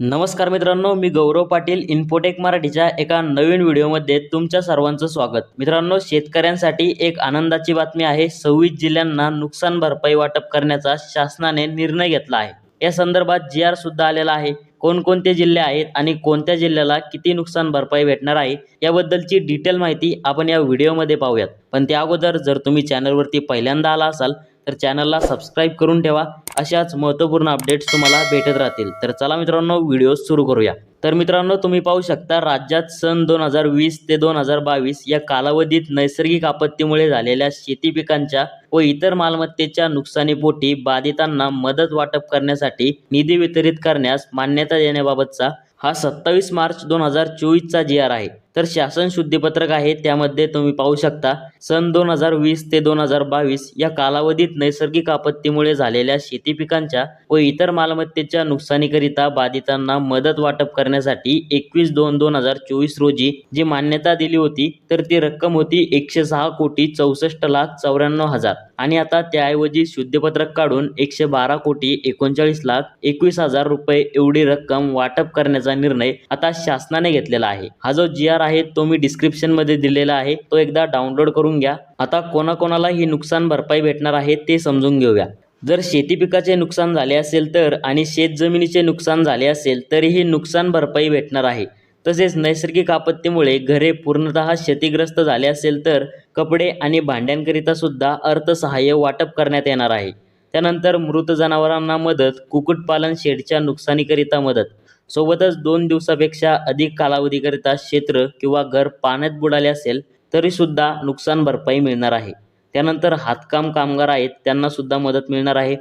नमस्कार मित्रांनो मी गौरव पाटील इन्फोटेक मराठीच्या एका नवीन व्हिडिओमध्ये तुमच्या सर्वांचं स्वागत. मित्रांनो शेतकऱ्यांसाठी एक आनंदाची बातमी आहे सव्वीस जिल्ह्यांना नुकसान भरपाई वाटप करण्याचा शासनाने निर्णय घेतला आहे. या संदर्भात जी आर सुद्धा आलेला आहे. कोणकोणते जिल्हे आहेत आणि कोणत्या जिल्ह्याला किती नुकसान भरपाई भेटणार आहे याबद्दलची डिटेल माहिती आपण या व्हिडिओमध्ये पाहूयात. पण त्या अगोदर जर तुम्ही चॅनलवरती पहिल्यांदा आला असाल तर चॅनलला सबस्क्राईब करून ठेवा. अशाच महत्त्वपूर्ण अपडेट्स तुम्हाला भेटत राहतील. तर चला मित्रांनो व्हिडिओ सुरू करूया. तर मित्रांनो तुम्ही पाहू शकता राज्यात सन दोन हजार वीस ते दोन हजार बावीस या कालावधीत नैसर्गिक आपत्तीमुळे झालेल्या शेती पिकांच्या व इतर मालमत्तेच्या नुकसानीपोटी बाधितांना मदत वाटप करण्यासाठी निधी वितरित करण्यास मान्यता देण्याबाबतचा हा सत्तावीस मार्च दोन हजार चोवीसचा जी आर आहे. तर शासन शुद्धीपत्रक आहे त्यामध्ये तुम्ही पाहू शकता सन दोन हजार वीस ते दोन हजार बावीस या कालावधीत नैसर्गिक आपत्तीमुळे झालेल्या शेती पिकांच्या व इतर मालमत्तेच्या नुकसानीकरिता बाधितांना मदत वाटप करण्यासाठी एकवीस दोन दोन हजार चोवीस रोजी जी मान्यता दिली होती तर ती रक्कम होती एकशे सहा कोटी चौसष्ट लाख चौऱ्याण्णव हजार. आणि आता त्याऐवजी शुद्धपत्रक काढून एकशे बारा कोटी एकोणचाळीस लाख एकवीस हजार रुपये एवढी रक्कम वाटप करण्याचा निर्णय आता शासनाने घेतलेला आहे. हा जो जी आर आहे तो मी डिस्क्रिप्शनमध्ये दिलेला आहे. तो एकदा डाउनलोड करून घ्या. आता कोणाकोणाला ही नुकसान भरपाई भेटणार आहे ते समजून घेऊया. जर शेती पिकाचे नुकसान झाले असेल तर आणि शेतजमिनीचे नुकसान झाले असेल तरीही नुकसान भरपाई भेटणार आहे. तसेच नैसर्गिक आपत्तीमुळे घरे पूर्णतः क्षतिग्रस्त झाले असेल तर कपडे आणि भांड्यांकरिता सुद्धा अर्थसहाय्य वाटप करण्यात येणार आहे. त्यानंतर मृत जनावरांना मदत कुक्कुटपालन शेडच्या नुकसानीकरिता मदत. सोबतच दोन दिवसापेक्षा अधिक कालावधीकरिता क्षेत्र किंवा घर पाण्यात बुडाले असेल तरीसुद्धा नुकसान भरपाई मिळणार आहे. त्यानंतर हातकाम कामगार आहेत त्यांनासुद्धा मदत मिळणार आहे.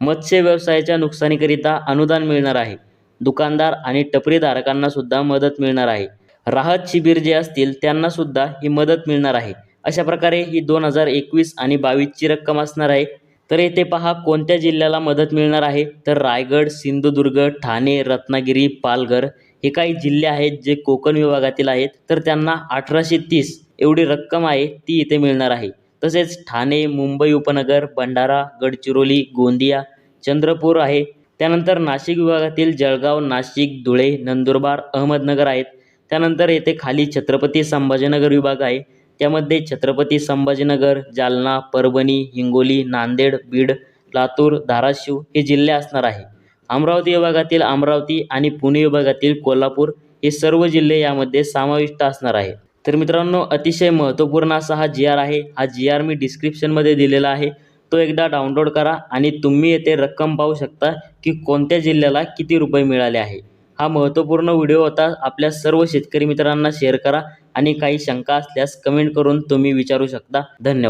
मत्स्य व्यवसायाच्या नुकसानीकरिता अनुदान मिळणार आहे. दुकानदार आणि टपरीधारकांनासुद्धा मदत मिळणार आहे. राहत शिबिर जे असतील त्यांनासुद्धा ही मदत मिळणार आहे. अशा प्रकारे ही दोन हजार एकवीस आणि बावीसची रक्कम असणार आहे. तर येथे पहा कोणत्या जिल्ह्याला मदत मिळणार आहे? तर रायगड सिंधुदुर्ग ठाणे रत्नागिरी पालघर हे काही जिल्हे आहेत जे कोकण विभागातील आहेत. तर त्यांना अठराशे तीस एवढी रक्कम आहे ती इथे मिळणार आहे. तसेच ठाणे मुंबई उपनगर भंडारा गडचिरोली गोंदिया चंद्रपूर आहे. त्यानंतर नाशिक विभागातील जळगाव नाशिक धुळे नंदुरबार अहमदनगर आहेत. त्यानंतर येथे खाली छत्रपती संभाजीनगर विभाग आहे. त्यामध्ये छत्रपती संभाजीनगर जालना परभणी हिंगोली नांदेड बीड लातूर धाराशिव हे जिल्हे असणार आहे. अमरावती विभागातील अमरावती आणि पुणे विभागातील कोल्हापूर हे सर्व जिल्हे यामध्ये समाविष्ट असणार आहे. तर मित्रांनो अतिशय महत्त्वपूर्ण असा हा जी आर आहे. हा जी आर मी डिस्क्रिप्शनमध्ये दिलेला आहे. तो एकदा डाउनलोड करा आणि तुम्ही येथे रक्कम पाहू शकता की कोणत्या जिल्ह्याला किती रुपये मिळाले आहे. हा महत्त्वपूर्ण व्हिडिओ होता. आपल्या सर्व शेतकरी मित्रांना शेअर करा आणि काही शंका असल्यास कमेंट करून तुम्ही विचारू शकता. धन्यवाद.